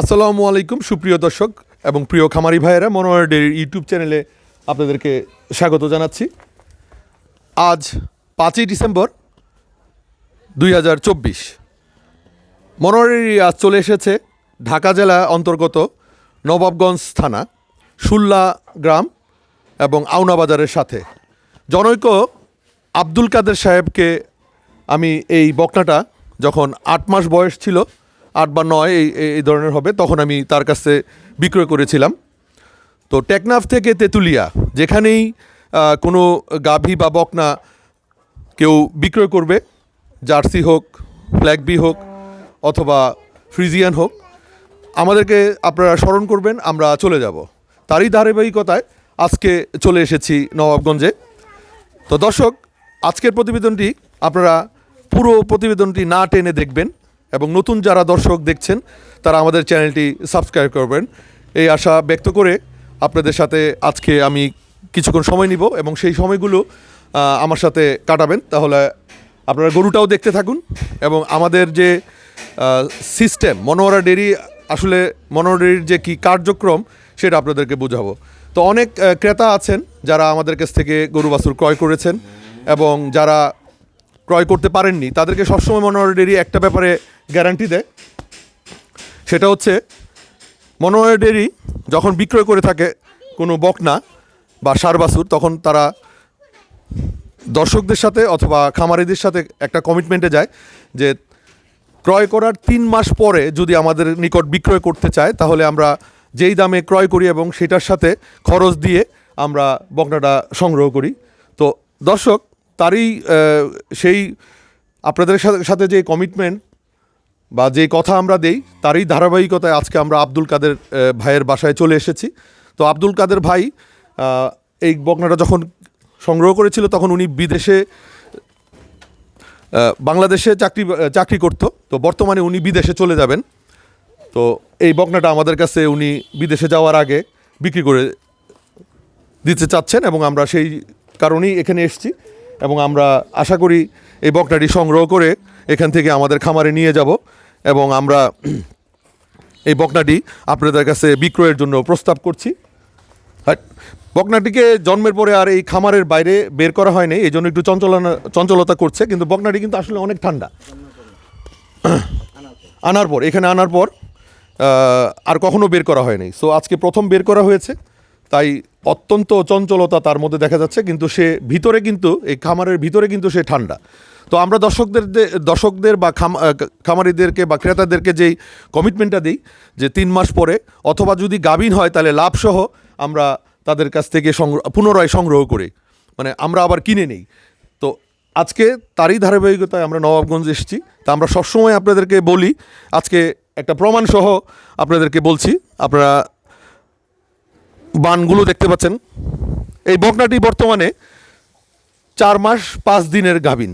আসসালামু আলাইকুম, সুপ্রিয় দর্শক এবং প্রিয় খামারি ভাইয়েরা, মনোহর ডেরির ইউটিউব চ্যানেলে আপনাদেরকে স্বাগত জানাচ্ছি। আজ পাঁচই ডিসেম্বর দুই হাজার চব্বিশ। মনোহর ডেরি আজ চলে এসেছে ঢাকা জেলা অন্তর্গত নবাবগঞ্জ থানা, সুল্লা গ্রাম এবং আউনা বাজারের সাথে। জনৈক আব্দুল কাদের সাহেবকে আমি এই বকনাটা যখন আট মাস বয়স ছিল আট বা নয় এই, এই- ধরনের হবে, তখন আমি তার কাছে বিক্রয় করেছিলাম। তো টেকনাফ থেকে তেঁতুলিয়া, যেখানেই কোনো গাভী বা বকনা কেউ বিক্রয় করবে, জার্সি হোক ফ্ল্যাগবি হোক, অথবা ফ্রিজিয়ান হোক, আমাদেরকে আপনারা স্মরণ করবেন, আমরা চলে যাব। তারই ধারাবাহিকতায় আজকে চলে এসেছি নবাবগঞ্জে। তো দর্শক, আজকের প্রতিবেদনটি আপনারা পুরো প্রতিবেদনটি না টেনে দেখবেন। এবং নতুন যারা দর্শক দেখছেন, তারা আমাদের চ্যানেলটি সাবস্ক্রাইব করবেন। এই আশা ব্যক্ত করে আপনাদের সাথে আজকে আমি কিছুক্ষণ সময় নিব এবং সেই সময়গুলো আমার সাথে কাটাবেন। তাহলে আপনারা গরুটাও দেখতে থাকুন এবং আমাদের যে সিস্টেম মনোহরা ডেরি, আসলে মনোহরা ডেরির যে কী কার্যক্রম, সেটা আপনাদেরকে বোঝাবো। তো অনেক ক্রেতা আছেন যারা আমাদের কাছ থেকে গরু বাছুর ক্রয় করেছেন এবং যারা ক্রয় করতে পারেননি। তাদেরকে সবসময় মনোহর ডেরি একটা ব্যাপারে গ্যারান্টি দেয়। সেটা হচ্ছে, মনোহর ডেরি যখন বিক্রয় করে থাকে কোনো বকনা বা সারবাসুর তখন তারা দর্শকদের সাথে অথবা খামারিদের সাথে একটা কমিটমেন্টে যায় যে, ক্রয় করার তিন মাস পরে যদি আমাদের নিকট বিক্রয় করতে চায়, তাহলে আমরা যেই দামে ক্রয় করি এবং সেটার সাথে খরচ দিয়ে আমরা বকনাটা সংগ্রহ করি। তো দর্শক তারই সেই আপনাদের সাথে যে কমিটমেন্ট বা যে কথা আমরা দেই, তারই ধারাবাহিকতায় আজকে আমরা আব্দুল কাদের ভাইয়ের বাসায় চলে এসেছি। তো আব্দুল কাদের ভাই এই বকনাটা যখন সংগ্রহ করেছিল, তখন উনি বিদেশে বাংলাদেশে চাকরি চাকরি করতো। তো বর্তমানে উনি বিদেশে চলে যাবেন। তো এই বকনাটা আমাদের কাছে উনি বিদেশে যাওয়ার আগে বিক্রি করে দিতে চাচ্ছেন এবং আমরা সেই কারণেই এখানে এসেছি। এবং আমরা আশা করি এই বকনাটি সংগ্রহ করে এখান থেকে আমাদের খামারে নিয়ে যাব এবং আমরা এই বকনাটি আপনাদের কাছে বিক্রয়ের জন্য প্রস্তাব করছি। বকনাটিকে জন্মের পরে আর এই খামারের বাইরে বের করা হয়নি, এই জন্য একটু চঞ্চলনা, চঞ্চলতা করছে, কিন্তু বকনাটি কিন্তু আসলে অনেক ঠান্ডা। আনার পর, এখানে আনার পর আর কখনো বের করা হয়নি। সো আজকে প্রথম বের করা হয়েছে। তাই অত্যন্ত চঞ্চলতা তার মধ্যে দেখা যাচ্ছে, কিন্তু সে ভিতরে কিন্তু, এই খামারের ভিতরে কিন্তু সে ঠান্ডা। তো আমরা দর্শকদের দর্শকদের বা খাম খামারিদেরকে বা ক্রেতাদেরকে যেই কমিটমেন্টটা দিই, যে তিন মাস পরে, অথবা যদি গাভিন হয় তাহলে লাভসহ আমরা তাদের কাছ থেকে সংগ্রহ পুনরায় সংগ্রহ করি। মানে আমরা আবার কিনে নিই। তো আজকে তারই ধারাবাহিকতায় আমরা নবাবগঞ্জ এসেছি। তা আমরা সবসময় আপনাদেরকে বলি, আজকে একটা প্রমাণসহ আপনাদেরকে বলছি। আপনারা বানগুলো দেখতে পাচ্ছেন। এই বকনাটি বর্তমানে চার মাস পাঁচ দিনের গাভিন।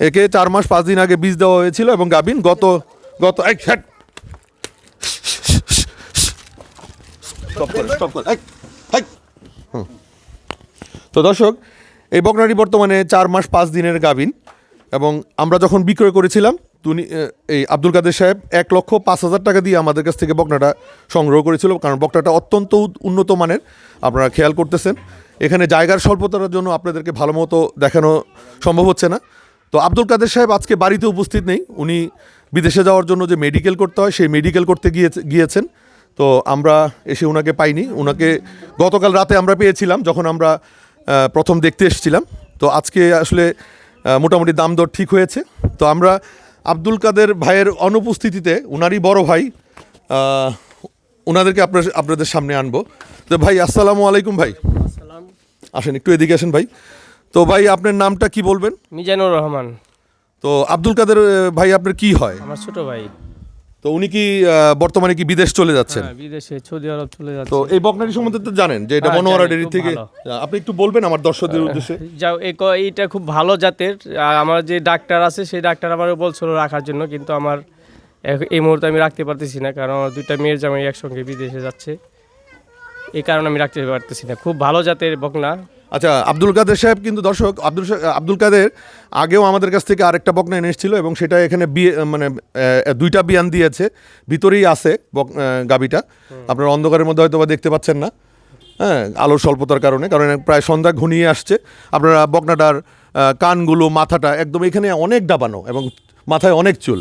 একে চার মাস পাঁচ দিন আগে বীজ দেওয়া হয়েছিল এবং গাভিন গত গত এক। তো দর্শক, এই বকনাটি বর্তমানে চার মাস পাঁচ দিনের গাভিন। এবং আমরা যখন বিক্রয় করেছিলাম তুমি এই আব্দুল কাদের সাহেব এক লক্ষ পাঁচ হাজার টাকা দিয়ে আমাদের কাছ থেকে বকনাটা সংগ্রহ করেছিল, কারণ বকনাটা অত্যন্ত উন্নত মানের, আপনারা খেয়াল করতেছেন। এখানে জায়গার স্বল্পতার জন্য আপনাদেরকে ভালো মতো দেখানো সম্ভব হচ্ছে না। তো আব্দুল কাদের সাহেব আজকে বাড়িতে উপস্থিত নেই, উনি বিদেশে যাওয়ার জন্য যে মেডিকেল করতে হয়, সেই মেডিকেল করতে গিয়ে গিয়েছেন। তো আমরা এসে ওনাকে পাইনি ওনাকে গতকাল রাতে আমরা পেয়েছিলাম, যখন আমরা প্রথম দেখতে এসেছিলাম। তো আজকে আসলে মোটামুটি দাম দর ঠিক হয়েছে। তো আমরা আব্দুল কাদের ভাইয়ের অনুপস্থিতিতে ওনারই বড় ভাই ওনাদেরকে আপনার আপনাদের সামনে আনব। তো ভাই আসসালামু আলাইকুম ভাই। আসেন একটু এদিকে আসেন ভাই। তো ভাই আপনার নামটা কি বলবেন? মিজানুর রহমান। তো আব্দুল কাদের ভাই আপনার কি হয়? আমার ছোট ভাই। তো উনি কি বর্তমানে কি বিদেশ চলে যাচ্ছেন? হ্যাঁ, বিদেশে সৌদি আরব চলে যাচ্ছে তো এই বকনারি সম্বন্ধে তো জানেন যে এটা হ্যাঁ, মনোহরা ডেরি থেকে। আপনি একটু বলবেন আমার দর্শকদের উদ্দেশ্যে। যাও এই এইটা খুব ভালো জাতের। আমার যে ডাক্তার আছে সেই ডাক্তার আমার বলছিল রাখার জন্য কিন্তু আমার এই মুহূর্তে আমি রাখতে পারতেছি না কারণ আমার দুইটা মেয়ের জামাই একসঙ্গে বিদেশে যাচ্ছে। এই কারণে আমি রাখতে পারতেছি না। খুব ভালো জাতের বকনা। আচ্ছা আব্দুল কাদের সাহেব কিন্তু দর্শক আব্দুল আব্দুল কাদের আগেও আমাদের কাছ থেকে আরেকটা বকনা এনে এসেছিল এবং সেটা এখানে বিয়ে মানে দুইটা বিয়ান দিয়েছে। ভিতরেই আছে বক গাবিটা। আপনারা অন্ধকারের মধ্যে হয়তো বা দেখতে পাচ্ছেন না। হ্যাঁ আলোর স্বল্পতার কারণে কারণ প্রায় সন্ধ্যা ঘনিয়ে আসছে। আপনারা বকনাটার কানগুলো মাথাটা একদম এখানে অনেক ডাবানো এবং মাথায় অনেক চুল।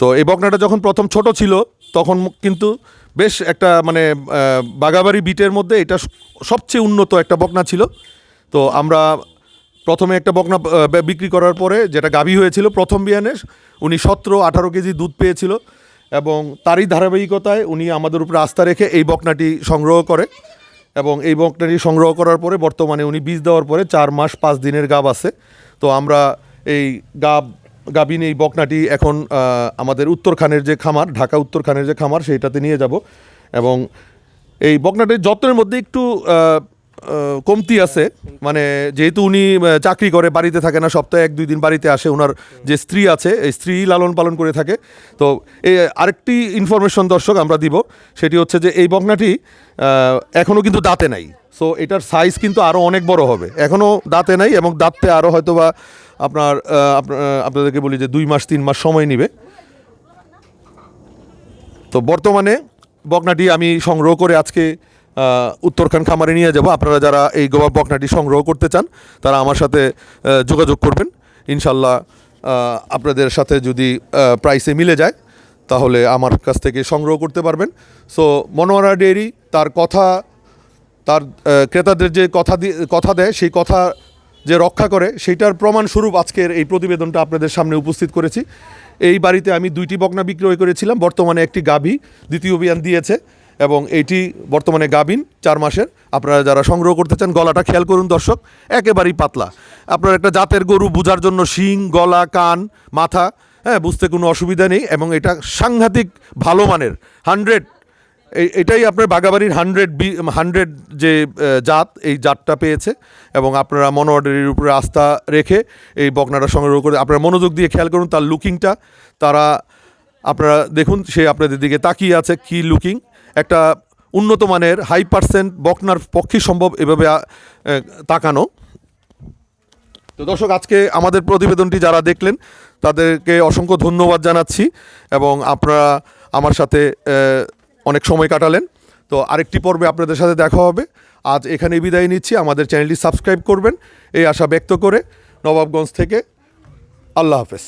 তো এই বকনাটা যখন প্রথম ছোট ছিল তখন কিন্তু বেশ একটা মানে বাগাবাড়ি বিটের মধ্যে এটা সবচেয়ে উন্নত একটা বকনা ছিল। তো আমরা প্রথমে একটা বকনা বিক্রি করার পরে যেটা গাভী হয়েছিল প্রথম বিয়ানে উনি সতেরো আঠারো কেজি দুধ পেয়েছিল এবং তারই ধারাবাহিকতায় উনি আমাদের উপরে আস্থা রেখে এই বকনাটি সংগ্রহ করে এবং এই বকনাটি সংগ্রহ করার পরে বর্তমানে উনি বীজ দেওয়ার পরে চার মাস পাঁচ দিনের গাব আছে। তো আমরা এই গাব গাবিন এই বকনাটি এখন আমাদের উত্তরখানের যে খামার, ঢাকা উত্তরখানের যে খামার, সেইটাতে নিয়ে যাব। এবং এই বকনাটির যত্নের মধ্যে একটু কমতি আছে। মানে যেহেতু উনি চাকরি করে, বাড়িতে থাকে না, সপ্তাহে এক দুই দিন বাড়িতে আসে ওনার যে স্ত্রী আছে, এই স্ত্রী লালন পালন করে থাকে। তো এই আরেকটি ইনফরমেশন দর্শক আমরা দিব, সেটি হচ্ছে যে এই বকনাটি এখনও কিন্তু দাঁতে নাই। সো এটার সাইজ কিন্তু আরও অনেক বড় হবে। এখনও দাঁতে নাই এবং দাঁততে আরও হয়তো বা আপনার আপনাদেরকে বলি যে দুই মাস, তিন মাস সময় নেবে। তো বর্তমানে বকনাটি আমি সংগ্রহ করে আজকে উত্তরখান খামারে নিয়ে যাব। আপনারা যারা এই গোবা বকনাটি সংগ্রহ করতে চান, তারা আমার সাথে যোগাযোগ করবেন। ইনশাল্লাহ আপনাদের সাথে যদি প্রাইসে মিলে যায়, তাহলে আমার কাছ থেকে সংগ্রহ করতে পারবেন। সো মনোয়ারা ডেয়ারি, তার কথা, তার ক্রেতাদের যে কথা কথা দেয়, সেই কথা যে রক্ষা করে, সেইটার প্রমাণস্বরূপ আজকের এই প্রতিবেদনটা আপনাদের সামনে উপস্থিত করেছি। এই বাড়িতে আমি দুইটি বকনা বিক্রয় করেছিলাম। বর্তমানে একটি গাভী দ্বিতীয় বিয়ান দিয়েছে। এবং এইটি বর্তমানে গাবিন চার মাসের। আপনারা যারা সংগ্রহ করতে চান গলাটা, খেয়াল করুন দর্শক, একেবারেই পাতলা। আপনার একটা জাতের গরু বোঝার জন্য শিং, গলা, কান, মাথা হ্যাঁ বুঝতে কোনো অসুবিধা নেই এবং এটা সাংঘাতিক ভালো মানের। হান্ড্রেড এটাই আপনার বাগাবাড়ির হান্ড্রেড বি, হান্ড্রেড যে জাত, এই জাতটা পেয়েছে এবং আপনারা মনোয়ারের উপরে আস্থা রেখে এই বকনাটা সংগ্রহ করে আপনারা মনোযোগ দিয়ে খেয়াল করুন তার লুকিংটা। তারা, আপনারা দেখুন, সে আপনাদের দিকে তাকিয়ে আছে, কি লুকিং। একটা উন্নত মানের হাই পার্সেন্ট বকনার পক্ষে সম্ভব এভাবে তাকানো। তো দর্শক, আজকে আমাদের প্রতিবেদনটি যারা দেখলেন, তাদেরকে অসংখ্য ধন্যবাদ জানাচ্ছি এবং আপনারা আমার সাথে অনেক সময় কাটালেন। তো আরেকটি পর্বে আপনাদের সাথে দেখা হবে। আজ এখানে বিদায় নিচ্ছি। আমাদের চ্যানেলটি সাবস্ক্রাইব করবেন। এই আশা ব্যক্ত করে নবাবগঞ্জ থেকে আল্লাহ হাফেজ।